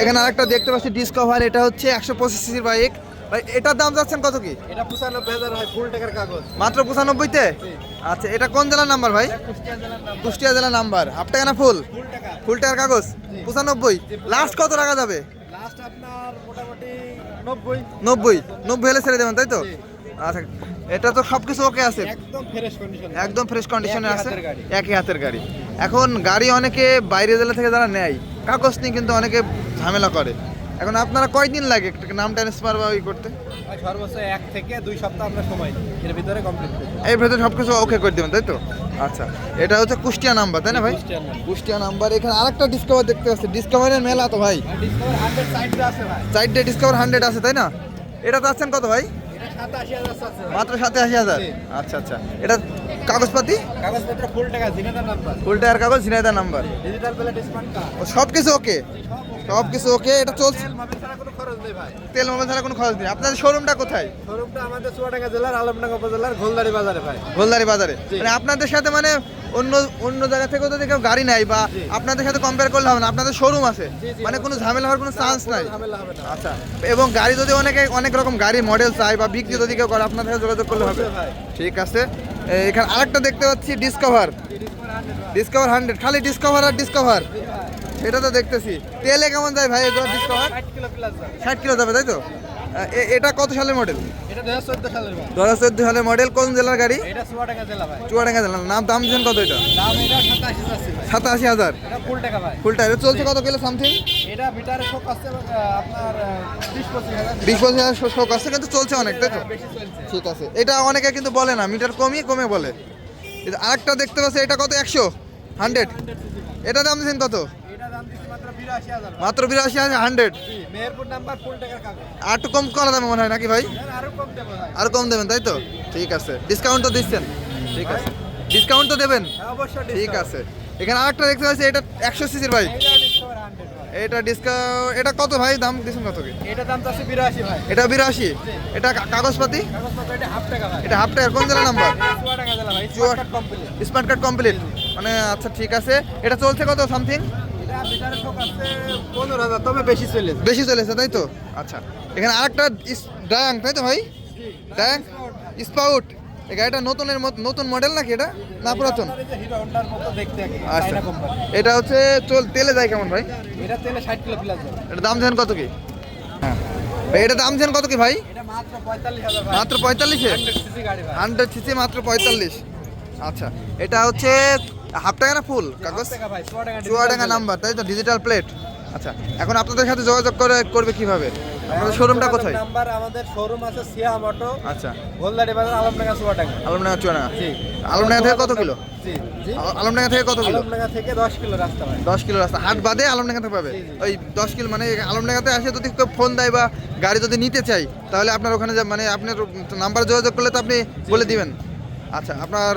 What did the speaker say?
এখানে আরেকটা দেখতে পাচ্ছি ডিসকভার এটা হচ্ছে একশো পঁচিশ সিসির বাইক ভাই এটার দাম যাচ্ছেন কত কি? এটা পঁচানব্বই হাজার হয় ফুল টাকার কাগজ। মাত্র পঁচানব্বইতে? আচ্ছা এটা কোন জেলার নাম্বার ভাই? কুষ্টিয়া জেলার নাম্বার হাফ টাকা না ফুল ফুল টাকার কাগজ? পঁচানব্বই। লাস্ট কত টাকা যাবে? লাস্ট আপনার মোটামুটি নব্বই। নব্বই। নব্বই হলে ছেড়ে দেবেন তাই তো? আচ্ছা এটা তো সব কিছু ওকে আছে। একদম ফ্রেশ কন্ডিশন একদম ফ্রেশ কন্ডিশনে আছে। একই হাতের গাড়ি। এখন গাড়ি অনেকে বাইরে জেলা থেকে যারা নেয় কাগজ নিয়ে কিন্তু অনেকে ঝামেলা করে। এখন আপনারা কয়দিন লাগে একটা নাম ট্রান্সফার বা ওই করতে? সর্বোচ্চ এক থেকে দুই সপ্তাহ আমরা সময় এর ভিতরে কমপ্লিট এর ভেতরে সব কিছু ওকে করে দেবেন তাই তো? আচ্ছা এটা হচ্ছে কুষ্টিয়া নাম্বার তাই না ভাই? কুষ্টিয়া নাম্বার এখানে আরেকটা ডিসকভার দেখতে পাচ্ছি ডিসকভারের মেলা তো ভাই। সাইডে ডিসকভার হান্ড্রেড আছে তাই না? এটা চাচ্ছেন কত ভাই? মাত্র সাতাশি হাজার। আচ্ছা আচ্ছা। এটা কাগজপাতি? কাগজপত্র ফুল টাকা জিনাদার নাম্বার ফুল টায়ার কাগজ নাম্বার ডিজিটাল কার্ড সব কিছু ওকে সব কিছু ওকে এটা চলছে? তেল মাপের ছাড়া কোনো খরচ নেই মোবাইল ছাড়া কোনো খরচ নেই। আপনাদের শোরুমটা কোথায়? শোরুমটা আমাদের চুয়াডাঙ্গা জেলার আলমডাঙ্গা উপজেলার গোলদারি বাজারে ভাই। গোলদারি বাজারে। মানে আপনাদের সাথে মানে অন্য অন্য জায়গা থেকেও যদি কেউ গাড়ি নেয় বা আপনাদের সাথে কম্পেয়ার করলে হবে না। আপনাদের শোরুম আছে। মানে কোনো ঝামেলা হওয়ার কোনো চান্স নাই। আচ্ছা। এবং গাড়ি যদি অনেকে অনেক রকম গাড়ি মডেল চাই বা বিক্রি যদি কেউ করে আপনাদের সাথে যোগাযোগ করলে হবে। ঠিক আছে? এখানে আরেকটা দেখতে পাচ্ছি ডিসকভার ডিসকভার হান্ড্রেড খালি ডিসকভার আর ডিসকভার এটা তো দেখতেছি। তেলে কেমন যায় ভাই ডিসকভার ষাট কিলো যাবে। তাই তো? এটা কত সালের মডেল এটা দুই হাজার চোদ্দ সালের চোদ্দ সালের মডেল কোন জেলার গাড়ি? এটা চুয়াডাঙ্গা জেলা ভাই। চুয়াডাঙ্গা জেলার নাম দাম দিচ্ছেন কত এটা? দাম এটা সাতাশি হাজার। এটা ফুল টাকা ভাই। ফুল চলছে কত কিলো সামথিং এটা মিটারে শোক আপনার শো- শোক আসছে কিন্তু চলছে অনেক তাই তো? ঠিক আছে। এটা অনেকে কিন্তু বলে না মিটার কমই কমে বলে। আরেকটা দেখতে পাচ্ছি এটা কত? একশো? হান্ড্রেড এটা দাম দিচ্ছেন কত? মাত্র বিরাশি হাজার হান্ড্রেড আর একটু কম করা দামে মনে হয় নাকি ভাই? আরও কম দেবেন তাই তো? ঠিক আছে। ডিসকাউন্ট তো দিচ্ছেন? ঠিক আছে। ডিসকাউন্ট তো দেবেন? হ্যাঁ, ঠিক আছে। এখানে আরেকটা দেখতে পাচ্ছি এটা একশো সিসির বাইক এইটা discover 100 ভাই। এটা ডিসকাউন্ট এটা কত ভাই? দাম দিচ্ছেন কত কি? এটা দাম চাচ্ছে বিরাশি ভাই। এটা বিরাশি? এটা কাগজপাতি? এটা হাফ টাকা কোন জেলা নাম্বার স্মার্ট কার্ড কমপ্লিট মানে আচ্ছা ঠিক আছে। এটা চলছে কত সামথিং এটা পনেরো হাজার তবে বেশি চলে বেশি চলেছে তাই তো? আচ্ছা। এখানে আরেকটা ডায়াং তাই তো ভাই? ডায়াং স্পাউট এই গাড়িটা নতুনের মত- নতুন মডেল নাকি এটা? না পুরাতন? আচ্ছা। এটা হচ্ছে চল তেলে যায় কেমন ভাই? এটা তেলে ষাট কিলো প্লাস এটা দাম দেন কত কি? হ্যাঁ। ভাই এটা দাম দেন কত কি ভাই? মাত্র পঁয়তাল্লিশ হান্ড্রেড সিসি মাত্র পঁয়তাল্লিশ। আচ্ছা। এটা হচ্ছে হাফ টাকা না ফুল কাগজ? টাকা চুয়াডাঙ্গা চুয়াডাঙ্গা নাম্বার তাই তো? ডিজিটাল প্লেট আচ্ছা এখন আপনাদের সাথে যোগাযোগ করে করবে কীভাবে? আপনাদের শোরুমটা কোথায়? নাম্বার আমাদের শোরুম আছে সিয়া আচ্ছা। গোলদারি বাজার আলমডাঙ্গা চুয়াডাঙ্গা আলমডাঙ্গা চুয়াডাঙ্গা? জি। আলমডাঙ্গা থেকে কত কিলো? জি জি। আলমডাঙ্গা থেকে কত কিলো? আলমডাঙ্গা থেকে দশ কিলো রাস্তা ভাই। দশ কিলো রাস্তা। হাট বাদে আলমডাঙ্গা থেকে পাবে। ওই দশ কিলো মানে আলমডাঙ্গাতে আসে যদি কেউ ফোন দেয় বা গাড়ি যদি নিতে চাই তাহলে আপনার ওখানে মানে আপনার নাম্বার যোগাযোগ করলে তো আপনি বলে দিবেন। আচ্ছা আপনার